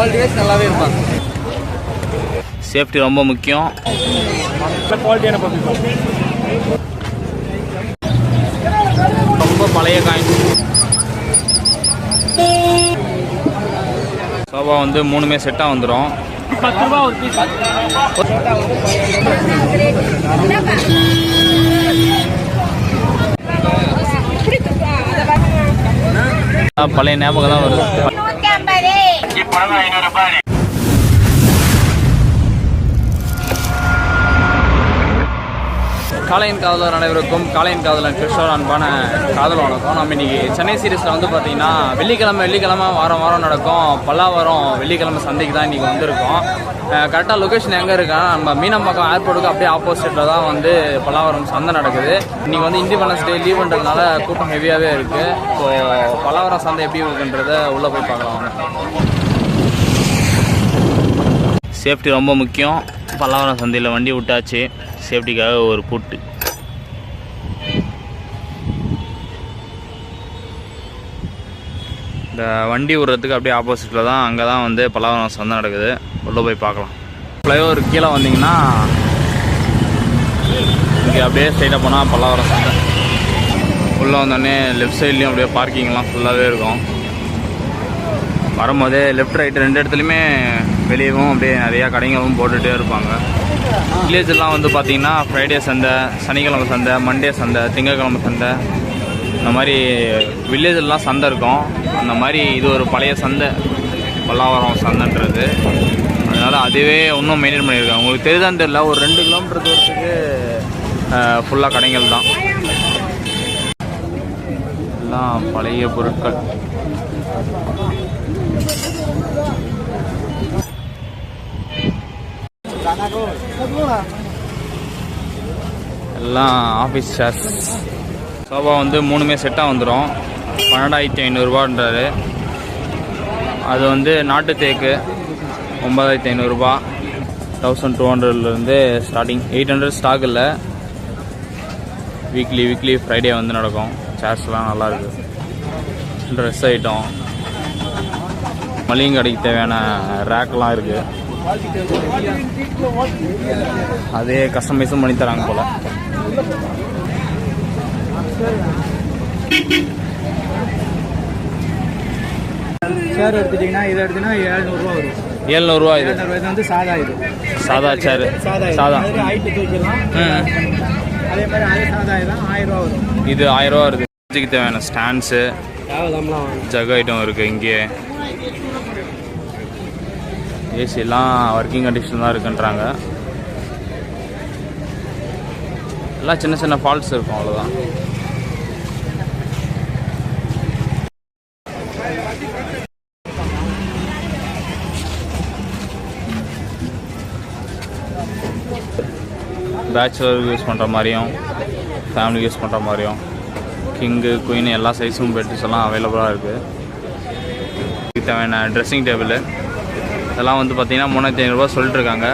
Quality wise நல்லாவே இருப்பாங்க. Safety ரொம்ப முக்கியம். ரொம்ப பழைய காயின் சோஃபா வந்து மூணுமே செட்டாக வந்துடும் பத்து ரூபா ஒரு பீஸ் பழைய ஞாபகம் தான் வருது. காளையன் காதலர் அனைவருக்கும் காலையின் காதலன் கிருஷ்ணர் அன்பான காதல் வணக்கம். நம்ம இன்னைக்கு சென்னை சீரீஸில் வந்து பார்த்தீங்கன்னா வெள்ளிக்கிழமை வெள்ளிக்கிழமை வாரம் வாரம் நடக்கும். பல்லாவரம் வெள்ளிக்கிழமை சந்தைக்கு தான் இன்றைக்கி வந்திருக்கோம். கரெக்டாக லொக்கேஷன் எங்கே இருக்கா? நம்ம மீனம்பாக்கம் ஏர்போர்ட்டுக்கு அப்படியே ஆப்போசிட்டில் தான் வந்து பல்லாவரம் சந்தை நடக்குது. இன்றைக்கி வந்து இண்டிபெண்டன்ஸ் டே பண்ணுறதுனால கூட்டம் ஹெவியாகவே இருக்குது ஸோ பல்லாவரம் சந்தை எப்படி இருக்குன்றத உள்ளே போய் பார்க்கலாம் வாங்க. சேஃப்டி ரொம்ப முக்கியம். பல்லாவரம் சந்தையில் வண்டி விட்டாச்சு. சேஃப்டிக்காக ஒரு பூட்டு. இந்த வண்டி விடுறதுக்கு அப்படியே ஆப்போசிட்டில் தான் அங்கே தான் வந்து பல்லாவரம் சந்தை நடக்குது. உள்ளே போய் பார்க்கலாம். ஃப்ளைஓவர் கீழே வந்தீங்கன்னா இங்கே அப்படியே ஸ்ட்ரைட்டாக போனால் பல்லாவரம் சந்தை. உள்ளே வந்தோடனே லெஃப்ட் சைட்லேயும் அப்படியே பார்க்கிங்லாம் ஃபுல்லாகவே இருக்கும். வரும்போதே லெஃப்ட் ரைட் ரெண்டு இடத்துலையுமே வெளியவும் அப்படியே நிறையா கடைங்களும் போட்டுகிட்டே இருப்பாங்க. வில்லேஜெல்லாம் வந்து பார்த்திங்கன்னா ஃப்ரைடே சந்தை சனிக்கிழமை சந்தை மண்டே சந்தை திங்கக்கிழமை சந்தை. இந்த மாதிரி வில்லேஜெல்லாம் சந்தை இருக்கும். அந்த மாதிரி இது ஒரு பழைய சந்தை. பல்லாவரம் சந்தைன்றது. அதனால் அதுவே இன்னும் மெயின்டைன் பண்ணியிருக்காங்க. உங்களுக்கு தெரியுதான்னு தெரியல ஒரு ரெண்டு கிலோமீட்டர் தூரத்துக்கு ஃபுல்லாக கடைகள் தான். எல்லாம் பழைய பொருட்கள். எல்லாம் ஆஃபீஸ் சேர்ஸ் சோபா வந்து மூணுமே செட்டாக வந்துடும் பன்னெண்டாயிரத்தி ஐநூறுரூவான்றாரு அது வந்து நாட்டு தேக்கு. ஒன்பதாயிரத்தி ஐநூறுரூபா தௌசண்ட் டூ ஹண்ட்ரட்லேருந்து ஸ்டார்டிங் எயிட் ஹண்ட்ரட் ஸ்டாக் இல்லை. வீக்லி வீக்லி ஃப்ரைடே வந்து நடக்கும். சேர்ஸ்லாம் நல்லாயிருக்கு ட்ரெஸ் ஐட்டம் மளிகை கடைக்கு தேவையான ரேக்லாம் இருக்குது அதே கஸ்டமைஸும் பண்ணி தராங்க போல. சேர் எடுத்துட்டீங்கன்னா இதை எடுத்தீங்கன்னா ஏழ்நூறுவா வரும். ஏழ்நூறுவா இது. வந்து சாதா இது. சாதா சேரு சாதா ஹைட்டு தூக்கிடலாம். ம். அதே மாதிரி அதே சாதா இதுதான் ஆயிரம் ரூபா வரும். இது ஆயிரம் ரூபா வருது. தேவையான ஸ்டாண்ட்ஸு ஜக் ஐட்டம் இருக்குது இங்கே. ஏசிலாம் ஒர்க்கிங் கண்டிஷன் தான் இருக்குன்றாங்க. எல்லாம் சின்ன சின்ன ஃபால்ட்ஸ் இருக்கும் அவ்வளோதான் பேச்சுலருக்கு யூஸ் பண்ணுற மாதிரியும் ஃபேமிலிக்கு யூஸ் பண்ணுற மாதிரியும் கிங்கு குயின் எல்லா சைஸும் பெட்ஸ் எல்லாம் அவைலபிளாக இருக்குது இதுக்கு தேவையான ட்ரெஸ்ஸிங் டேபிள் இதெல்லாம் வந்து பார்த்தீங்கன்னா மூணாயிரத்தி ஐநூறுரூவா சொல்லிட்டு இருக்காங்க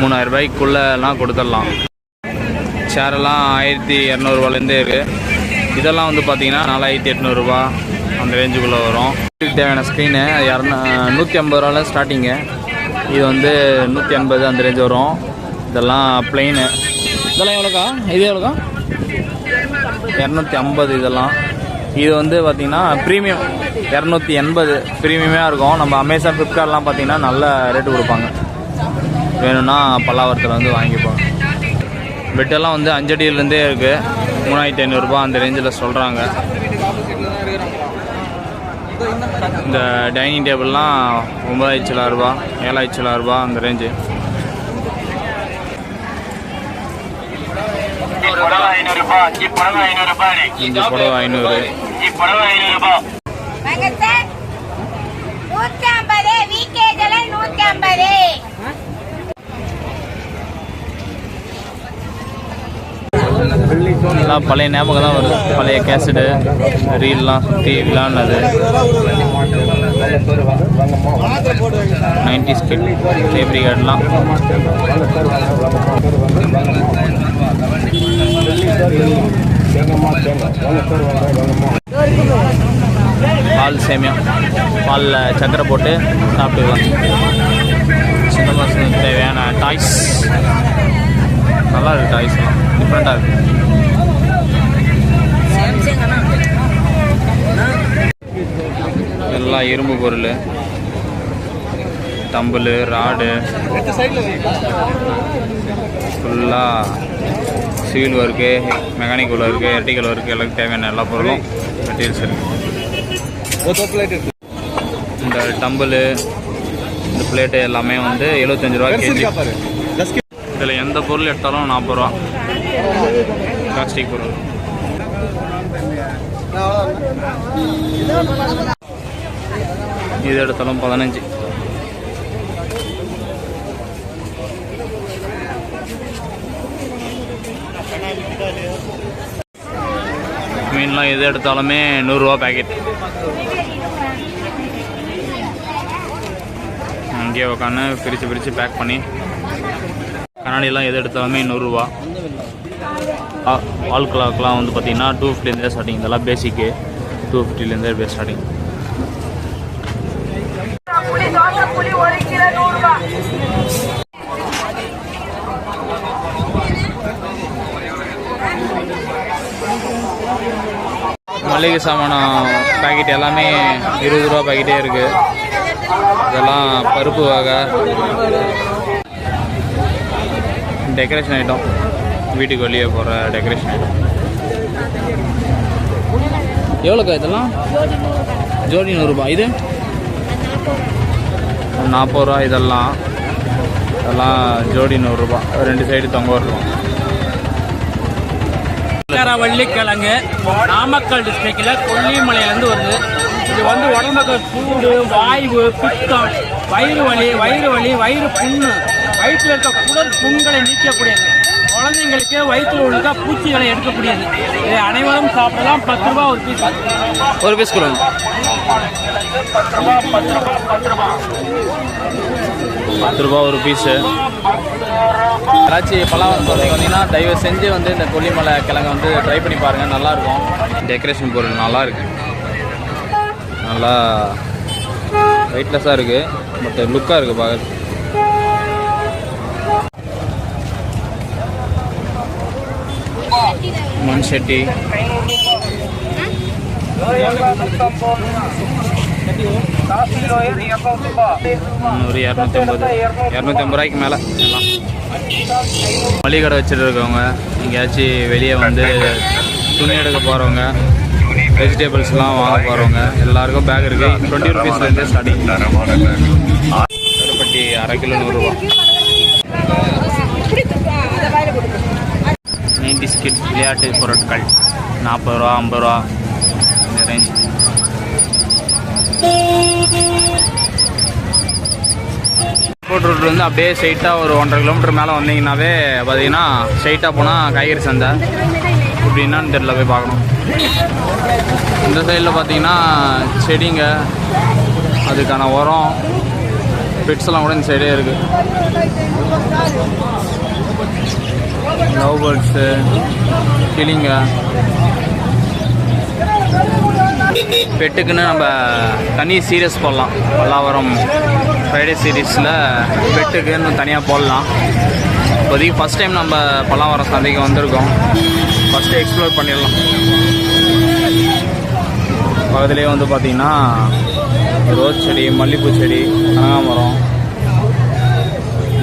மூணாயிரம் ரூபாய்க்குள்ளெல்லாம் கொடுத்துடலாம். சேரெல்லாம் ஆயிரத்தி இரநூறுவாலேருந்தே இருக்குது இதெல்லாம் வந்து பார்த்தீங்கன்னா நாலாயிரத்தி எட்நூறுபா அந்த ரேஞ்சுக்குள்ளே வரும். இதுக்கு தேவையான ஸ்க்ரீனு இரநூ நூற்றி ஐம்பது ரூபாவில் ஸ்டார்டிங்கு இது வந்து நூற்றி ஐம்பது அந்த ரேஞ்ச் வரும். இதெல்லாம் பிளெயின் இதெல்லாம் எவ்வளோக்கா? இது எவ்வளோக்கா? இரநூத்தி ஐம்பது இதெல்லாம். இது வந்து பார்த்திங்கன்னா ப்ரீமியம் இரநூத்தி எண்பது ப்ரீமியமாக இருக்கும். நம்ம அமேசான் ஃப்ளிப்கார்ட்லாம் பார்த்தீங்கன்னா நல்ல ரேட்டு கொடுப்பாங்க. வேணும்னா பல்லாவரத்தில் வந்து வாங்கிப்போம். பெட்டெல்லாம் வந்து அஞ்சடியிலேருந்தே இருக்குது மூணாயிரத்தி ஐநூறுரூபா அந்த ரேஞ்சில் சொல்கிறாங்க இந்த டைனிங் டேபிள்லாம் ஒம்பதாயிரத்தி தொள்ளாயிரரூபா ஏழாயிரத்தி தொள்ளாயிரரூபா அந்த ரேஞ்சு புடவை ஐநூறு ரூபாய் ಈ புடவை ஐநூறு ரூபாய் இந்த புடவை ஐநூறு. ಈ புடவை ஐநூறு ரூபாய் வாங்க சார் நூத்தி ஐம்பது விகேஜல நூத்தி ஐம்பது எல்லாம் பழைய ஞாபகம் தான் வருது. பழைய கேசட்டு ரீல்லாம் சுற்றி விளாட்னது நைன்டி ஸ்கிட் டேப்ரி கார்டெலாம் பால் சேமியா. பாலில் சக்கரை போட்டு சாப்பிட்டுக்கலாம் சின்ன பசங்களுக்கு தேவையான டாய்ஸ். நல்லா இருக்குது டாய்ஸ்லாம் டிஃப்ரெண்ட்டாக இருக்குது எல்லாம் இரும்பு பொருள். தம்பிள் ராடு. ஃபுல்லாக civil work mechanic work electrical work எல்லாத்துக்கும் தேவையான எல்லா பொருளும் மெட்டீரியல்ஸ் இருக்குது இந்த டம்பிள் இந்த பிளேட்டு எல்லாமே வந்து எழுபத்தஞ்சு ரூபா கேஜி இதில் எந்த பொருள் எடுத்தாலும் நாற்பது ரூபா. பிளாஸ்டிக் பொருள். இது எடுத்தாலும் பதினஞ்சு. மீன்லாம் எது எடுத்தாலுமே நூறுரூவா பேக்கெட் அங்கேயே உட்காந்து பிரித்து பிரித்து பேக் பண்ணி கண்ணாடியெல்லாம் எது எடுத்தாலுமே நூறுரூவா. வால் கிளாக்லாம் வந்து பார்த்தீங்கன்னா டூ ஃபிஃப்டிலேருந்தே ஸ்டார்டிங் இதெல்லாம் பேசிக்கு டூ ஃபிஃப்டிலேருந்தே ஸ்டார்டிங் புளி தோசை புளி ஒரு கிலோ நூறு ரூபாய் மளிகை சாமானம் பாக்கெட் எல்லாமே இருபது ரூபா பாக்கெட்டே இருக்குது இதெல்லாம் பருப்பு வகை. டெக்கரேஷன் ஐட்டம் வீட்டுக்கு வெளியே போகிற டெக்கரேஷன் ஐட்டம் எவ்வளோக்கா இதெல்லாம்? ஜோடி நூறுரூபா இது? நாற்பது ரூபா இதெல்லாம். இதெல்லாம் ஜோடி நூறுரூபா ரெண்டு சைடு தொங்க வருவோம் வள்ளிக்கிழங்கு நாமக்கல் டிஸ்ட்ரிக்டில் கொல்லிமலையிலேருந்து வருது. இது வந்து உடம்புக்கு சூடு வாய்வு பித்தம் வயிறு வலி வயிறு வலி வயிறு புண்ணு. வயிற்றில் இருக்க குடல் புண்களை நீக்கக்கூடியது. குழந்தைங்களுக்கு வயிற்றில் உள்ள பூச்சிகளை எடுக்கக்கூடியது. இதை அனைவரும் சாப்பிடலாம். பத்து ரூபா ஒரு பீஸ் ஒரு பீஸ் கொடுங்க. பத்து ரூபா. ஒரு பீஸு யாராச்சும் பல்லாவரம் போகிறீங்க வந்தீங்கன்னா தயவு செஞ்சு வந்து இந்த கொல்லிமலை கிழங்கு வந்து ட்ரை பண்ணி பாருங்கள் நல்லாயிருக்கும். டெக்கரேஷன் பொருள் நல்லாயிருக்கு. நல்லா வெயிட்லெஸ்ஸாக இருக்குது பட் லுக்காக இருக்குது பார்க்க மண் சட்டி முந்நூறு இரநூத்தி ஐம்பது இரநூத்தி ஐம்பது ரூபாய்க்கு மேலே. எல்லாம் மளிகை கடை வச்சுட்டு இருக்கவங்க எங்கேயாச்சும் வெளியே வந்து துணி எடுக்க போகிறவங்க வெஜிடபிள்ஸ்லாம் வாங்க போகிறவங்க எல்லாருக்கும் பேக் இருக்குது டுவெண்ட்டி ருபீஸ்லேருந்து ஸ்டார்டிங் கருப்பட்டி அரை கிலோ நூறுரூவா நைன்டி ஸ்கிட் விளையாட்டு பொருட்கள் நாற்பது ரூபா ஐம்பது ரூபா இந்த ரேஞ்ச் ஏர்போர்ட் ரோட்லேருந்து அப்படியே ஸ்ட்ரைட்டாக ஒரு ஒன்றரை கிலோமீட்டர் மேலே வந்தீங்கன்னாவே பார்த்தீங்கன்னா ஸ்ட்ரைட்டாக போனால் காய்கறி சந்தை. இப்படி தெரியல போய் பார்க்கணும். இந்த சைடில் பார்த்தீங்கன்னா செடிங்க அதுக்கான உரம் பெட்ஸ் எல்லாம் கூட இந்த சைடே இருக்குது லவ் பேர்ட்ஸு கிளிங்க. பெட்டுக்குன்னு நம்ம தனி சீரியஸ் போடலாம். பல்லாவரம் ஃப்ரைடே சீரீஸில் பெட்டுக்குன்னு தனியாக போடலாம். இப்போதைக்கு ஃபஸ்ட் டைம் நம்ம பல்லாவரம் சந்தைக்கு வந்திருக்கோம். ஃபஸ்ட்டு எக்ஸ்ப்ளோர் பண்ணிடலாம். பக்கத்துலேயே வந்து பார்த்திங்கன்னா ரோஸ் செடி மல்லிகைப்பூ செடி கனகாமரம்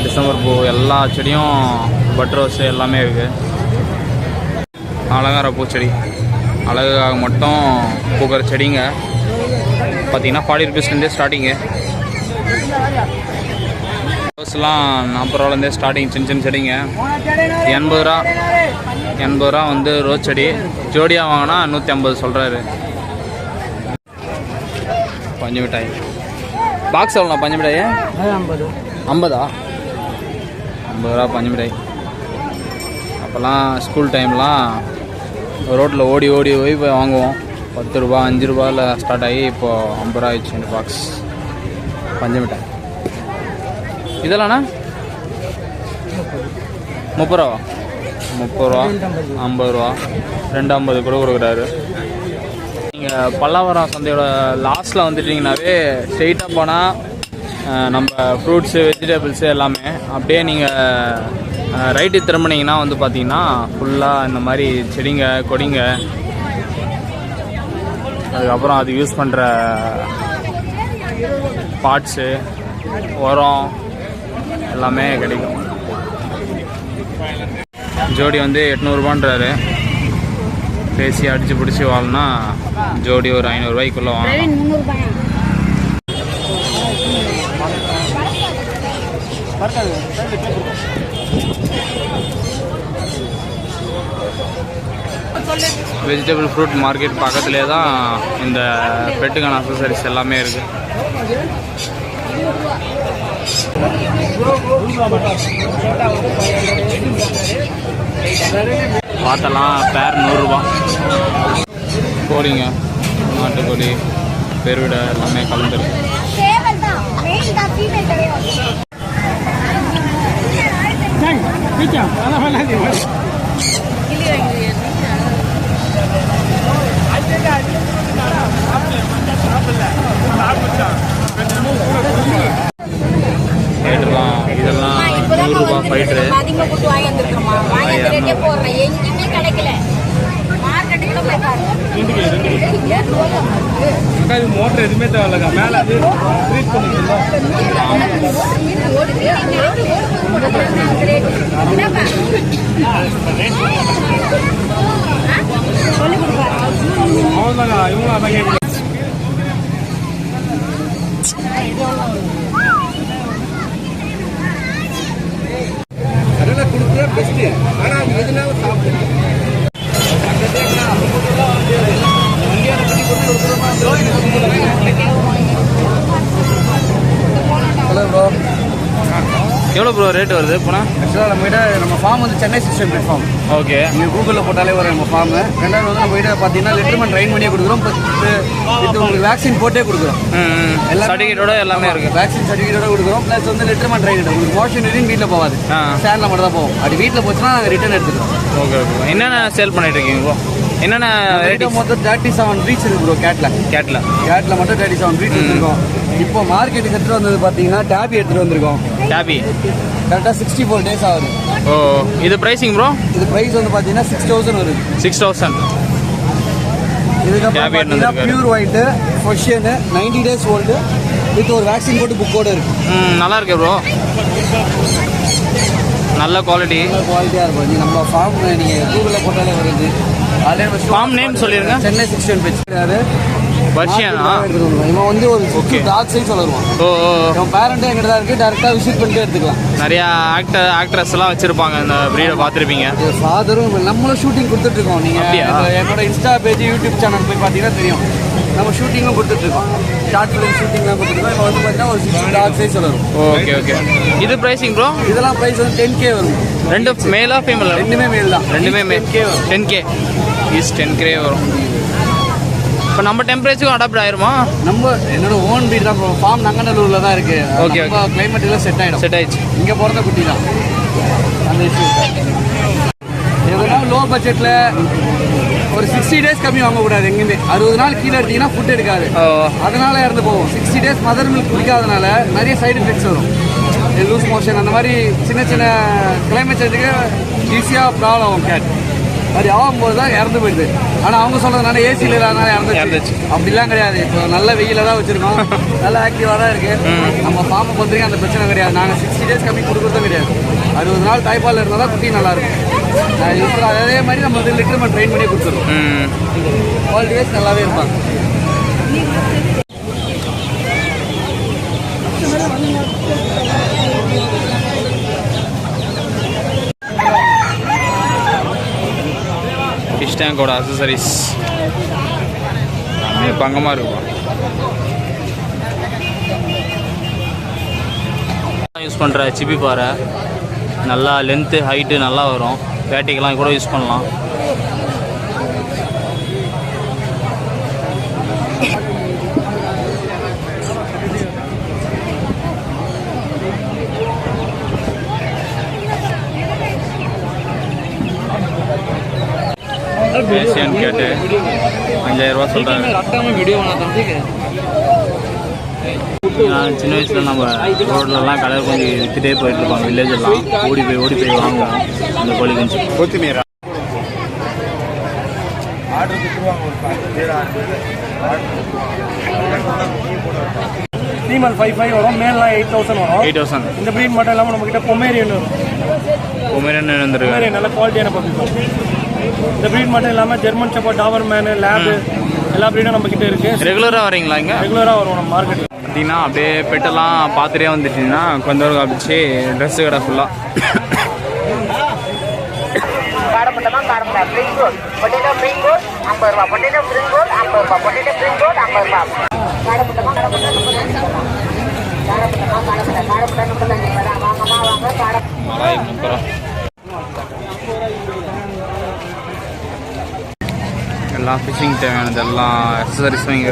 டிசம்பர் பூ எல்லா செடியும் பட் ரோஸு எல்லாமே இருக்குது அலங்கார பூச்செடி அழகுக்காக மட்டும் பூக்கிற செடிங்க. பார்த்தீங்கன்னா ஃபார்ட்டி ருபீஸ்லேருந்தே ஸ்டார்டிங்கு ரோஸ்லாம் நாற்பது ரூபாலேருந்தே ஸ்டார்டிங் சின்ன சின்ன செடிங்க. எண்பது ரூபா எண்பது ரூபா வந்து ரோஸ் செடி. ஜோடியாக வாங்கினா நூற்றி ஐம்பது சொல்கிறாரு பஞ்சு மிட்டாய். பாக்ஸ் எவ்வளோண்ணா பஞ்சு மிட்டாய்? ஐம்பது. ஐம்பதா? ஐம்பது ரூபா பஞ்சு மிட்டாய். அப்போல்லாம் ஸ்கூல் டைம்லாம் ரோட்டில் ஓடி ஓடி போய் போய் வாங்குவோம். பத்து ரூபா அஞ்சு ரூபாயில் ஸ்டார்ட் ஆகி இப்போது ஐம்பது ரூபா ஆயிடுச்சு இந்த பாக்ஸ் பஞ்சு மிட்டாய் இதெல்லாம்ண்ணா? முப்பது ரூபா. முப்பது ரூபா ஐம்பது ரூபா ரெண்டு ஐம்பது கூட கொடுக்குறாரு. நீங்கள் பல்லாவரம் சந்தையோட லாஸ்ட்டில் வந்துட்டீங்கன்னாவே ஸ்ட்ரெயிட்டாக போனால் நம்ம ஃப்ரூட்ஸு வெஜிடபிள்ஸு எல்லாமே அப்படியே நீங்கள் ரைட்டு திரும்பினீங்கன்னா வந்து பார்த்தீங்கன்னா ஃபுல்லாக இந்த மாதிரி செடிங்க கொடிங்க அதுக்கப்புறம் அது யூஸ் பண்ணுற பார்ட்ஸு உரம் எல்லாமே கிடைக்கும். ஜோடி வந்து எட்நூறுபான்றாரு பேசி அடித்து பிடிச்சி வாழனா ஜோடி ஒரு ஐநூறுரூவாய்க்குள்ளே வாங்கணும் வெஜிடபிள் ஃப்ரூட் மார்க்கெட் பக்கத்துலேயே தான் இந்த பெட்டுக்கான அக்சசரிஸ் எல்லாமே இருக்குது பார்த்தலாம் பேர் நூறுரூவா கோழிங்க நாட்டுக்கோழி பெருவிடை எல்லாமே கலந்துருக்கு சேவல் தான் மெயில் தான் ஃபீமேல் கிடையாது ஃபைட்டர்லாம் இதெல்லாம் நூறுரூபா ஃபைட்ரு அதிகமா கொடுத்து வாங்கி வந்திருக்கோமா வாங்கி வந்து ரேட்டே போடுறேன் எங்கேயுமே கிடைக்கல மார்க்கெட்டுக்கு போய் பாருங்க மோட்டர் எதுவுமே தேவையில்லக்கா மேலே அது ட்ரீட் சொல்லி கொடுப்பாரு அவ்வளோதாங்க இவங்களும் அதான் கேட்குறாங்க அதெல்லாம் கொடுக்குற பெஸ்ட்டு ஆனால் அது எதுனால சாப்பிடும் ஹலோ ப்ரோ எவ்வளோ ப்ரோ ரேட் வருது? போனால் ஆக்சுவலாக நம்ம கிட்ட நம்ம ஃபார்ம் வந்து சென்னை சிஸ்டம் பிளாட்ஃபார்ம் ஓகே நீங்கள் கூகுளில் போட்டாலே வரும் நம்ம ஃபார்மு ரெண்டாவது வந்து நம்ம கிட்ட பார்த்தீங்கன்னா லெட்டர்மெண்ட் ட்ரைன் பண்ணியே கொடுக்குறோம். இது உங்களுக்கு வேக்சின் போட்டே கொடுக்குறோம். எல்லாமே- சர்டிஃபிகேட்டோட எல்லாமே இருக்குது வேக்சின் சர்டிஃபிகேட்டோட கொடுக்குறோம். ப்ளஸ் வந்து லெட்டர்மெண்ட் ட்ரைன் உங்களுக்கு மோஷன் யூரின் வீட்டில் போகாது. ஸ்டாண்டில் மட்டும் தான் போகும். அப்படி வீட்டில் போச்சுன்னா நாங்கள் ரிட்டர்ன் எடுத்துக்கிறோம் ஓகே ஓகே என்னென்ன சேல் பண்ணிட்டு இருக்கீங்க என்னென்ன ரேட்டு வெரைட்டிஸ் மொத்தம் தேர்ட்டி செவன் ப்ரீச் இருக்கு ப்ரோ கேட்டில் கேட்டில் கேட்டில் மட்டும் தேர்ட்டி செவன் ப்ரீச் வந்திருக்கோம். இப்போ மார்க்கெட்டுக்கு எடுத்துகிட்டு வந்தது பார்த்தீங்கன்னா டேபி எடுத்துகிட்டு வந்திருக்கோம். டேபி கரெக்டாக சிக்ஸ்டி ஃபோர் டேஸ் ஆகுது. ஓ இது ப்ரைஸிங் ப்ரோ இது ப்ரைஸ் வந்து பார்த்தீங்கன்னா சிக்ஸ் தௌசண்ட் வருது. சிக்ஸ் தௌசண்ட் இதுக்கப்புறம் பார்த்தீங்கன்னா. பியூர் ஒயிட்டு ஃபொஷியனு நைன்டி டேஸ் ஓல்டு வித் ஒரு வேக்சின் போட்டு புக்கோடு இருக்கு. ம் நல்லா இருக்கு ப்ரோ நல்ல குவாலிட்டி குவாலிட்டியாக இருக்கும். நீ நம்ம ஃபார்ம் நீங்கள் கூகுளில் போட்டாலே வருது. Farm name சொல்லிருங்க. சென்னை சிக்ஸ்டி பேஜ் கிடையாது பர்ஷியனா இவன் வந்து ஒரு Okay. டாக் சைஸ் வளருவான் ஓ. இவன் பேரண்ட்டே எங்கிட்ட தான் இருக்குது டேரெக்டாக விசிட் பண்ணிட்டு எடுத்துக்கலாம். நிறையா ஆக்டர் ஆக்ட்ரஸ் எல்லாம் வச்சிருப்பாங்க இந்த ப்ரீடை பார்த்துருப்பீங்க. ஃபாதரும் நம்மளும் ஷூட்டிங் கொடுத்துட்ருக்கோம் அப்படியா? நீங்கள் என்னோட இன்ஸ்டா பேஜ் யூடியூப் சேனல் போய் பார்த்தீங்கன்னா தெரியும். நம்ம ஷூட்டிங்கும் கொடுத்துட்ருக்கோம் ஷார்ட் ஃபிலிம் ஷூட்டிங்லாம் கொடுத்துருக்கோம் இப்போ வந்து பார்த்தீங்கன்னா ஒரு சிக்ஸ் டாக் சைஸ் வரும் ஓகே ஓகே இது ப்ரைஸிங் ப்ரோ இதெல்லாம் ப்ரைஸ் வந்து டென் கே வரும். ரெண்டு மேலா ஃபீமேலா ரெண்டுமே மேல் தான். ரெண்டுமே மே கே வரும். Ten K is ten K வரும். இப்போ நம்ம டெம்பரேச்சருக்கும் அடாப்ட் ஆயிருமா? நம்ம என்னோட ஓன் வீடு தான் ஃபார்ம் நங்கநல்லூரில் தான் இருக்கு. Okay, நம்ம கிளைமேட் எல்லாம் செட் ஆகிடும் செட் ஆயிடுச்சு. இங்கே பிறந்த குட்டி தான். அந்த இஷ்யூ எதுனா லோ பட்ஜெட்டில் ஒரு சிக்ஸ்டி டேஸ் கம்மி வாங்கக்கூடாது எங்கேயுமே. அறுபது நாள் கீழே எடுத்தீங்கன்னா ஃபுட் எடுக்காது. அதனால இறந்து போகும் சிக்ஸ்டி டேஸ் மதர் மில்க் குடிக்காதனால நிறைய சைடு எஃபெக்ட்ஸ் வரும். லூஸ் மோஷன் அந்த மாதிரி சின்ன சின்ன கிளைமேட் சேஞ்சுக்கு ஈஸியாக ப்ராப்ளம் ஆகும். கேட் அப்படி ஆகும்போது தான் இறந்து போயிடுது. ஆனால் அவங்க சொல்கிறதுனால ஏசியில் இல்லாதனால இறந்துச்சு. அப்படிலாம் கிடையாது. இப்போ நல்ல வெயில தான் வச்சுருக்கோம். நல்ல ஆக்டிவாக தான் இருக்குது நம்ம ஃபார்மை பொறுத்தவரைக்கும் அந்த பிரச்சனை கிடையாது. நாங்கள் சிக்ஸ்டி டேஸ் கம்மி கொடுக்குறதும் கிடையாது. அறுபது நாள் தாய்ப்பால் இருந்தால் தான் குட்டி நல்லாயிருக்கும் அதே மாதிரி நம்ம வந்து லிட்டர் ட்ரெயின் பண்ணி கொடுத்துருவோம். வைஸ் நல்லாவே இருப்பாங்க. ஃபிஷ் அசசரிஸ் பங்கமாக இருக்கும் யூஸ் பண்ணுற சிப்பி பாறை நல்லா லென்த்து ஹைட்டு நல்லா வரும். பேட்டிக்கெலாம் கூட யூஸ் பண்ணலாம். ஏசியன் கேட்டு அஞ்சாயிரம் ரூபா சொல்கிறாங்க நான் சின்ன வயசில் நம்ம ரோட்லலாம் கடை கொஞ்சம் விற்றுட்டே போயிட்டு இருப்பாங்க வில்லேஜ் எல்லாம். ஓடி போய் ஓடி போய் வாங்குவோம் அந்த கோழி குஞ்சு. கொத்திமீரா. ஃபீமேல் ஃபைவ் ஃபைவ் வரும். மேல்லாம் எயிட் தௌசண்ட் வரும். எயிட் தௌசண்ட் இந்த ப்ரீட் மட்டும் இல்லாமல் நம்மக்கிட்ட பொமேரியன் வரும். உமரன் வந்துருக்கு. பொமேரியன் நல்ல குவாலிட்டியான பப்பி இந்த ப்ரீட் மட்டும் இல்லாமல் German shepherd Doberman lab எல்லா ப்ரீடும் நம்மக்கிட்ட இருக்கு. ரெகுலராக வரீங்களா இங்கே? ரெகுலராக வரும் நம்ம மார்க்கெட்டில் பார்த்தீங்கன்னா அப்படியே பெட்டெல்லாம் பார்த்துட்டே வந்துட்டீங்கன்னா கொஞ்ச தூரம் காப்பிச்சு ட்ரெஸ்ஸு கடை ஃபுல்லாக காடப்பட்டமா காடப்பட்டா spring roll potato spring roll ஐம்பது ரூபா பொட்டேட்டோ ஸ்ப்ரிங் ரோல் ஐம்பது ரூபா பொட்டேட்டோ ஸ்ப்ரிங் ரோல் ஐம்பது ரூபா காடப்பட்டமா காடப்பட்டா காடப்பட்டமா காடப்பட்டா காடப்பட்டா முப்பத்தஞ்சு ரூபா தான் வாங்கம்மா வாங்க காட மலாய் முப்பரா எல்லாம் தேவையானது எல்லாம் இங்கே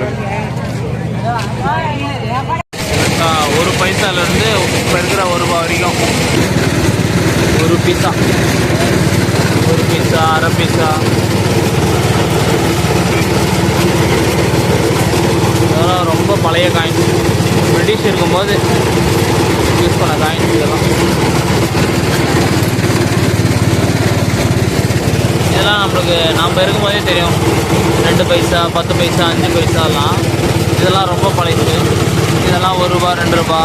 ஒரு பைசாலேருந்து இப்போ இருக்கிற ஒரு ரூபா வரைக்கும். ஒரு பீஸா ஒரு பீஸா அரை பீஸா இதெல்லாம் ரொம்ப பழைய காயின்ஸ் பிரிட்டிஷ் இருக்கும்போது யூஸ் பண்ண காயின்ஸ் இதெல்லாம். இதெல்லாம் நம்மளுக்கு நம்ம இருக்கும்போதே தெரியும். ரெண்டு பைசா பத்து பைசா அஞ்சு பைசாலாம். இதெல்லாம் ரொம்ப பழசு இதெல்லாம் ஒரு ரூபா ரெண்டு ரூபா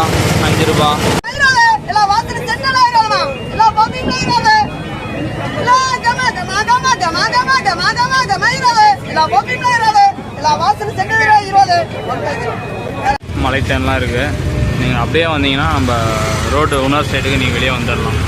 அஞ்சு ரூபா. மலை தேன்லாம் இருக்குது நீங்கள் அப்படியே வந்தீங்கன்னா நம்ம ரோடு உணர் ஸ்டேட்டுக்கு நீங்கள் வெளியே வந்துடலாம்.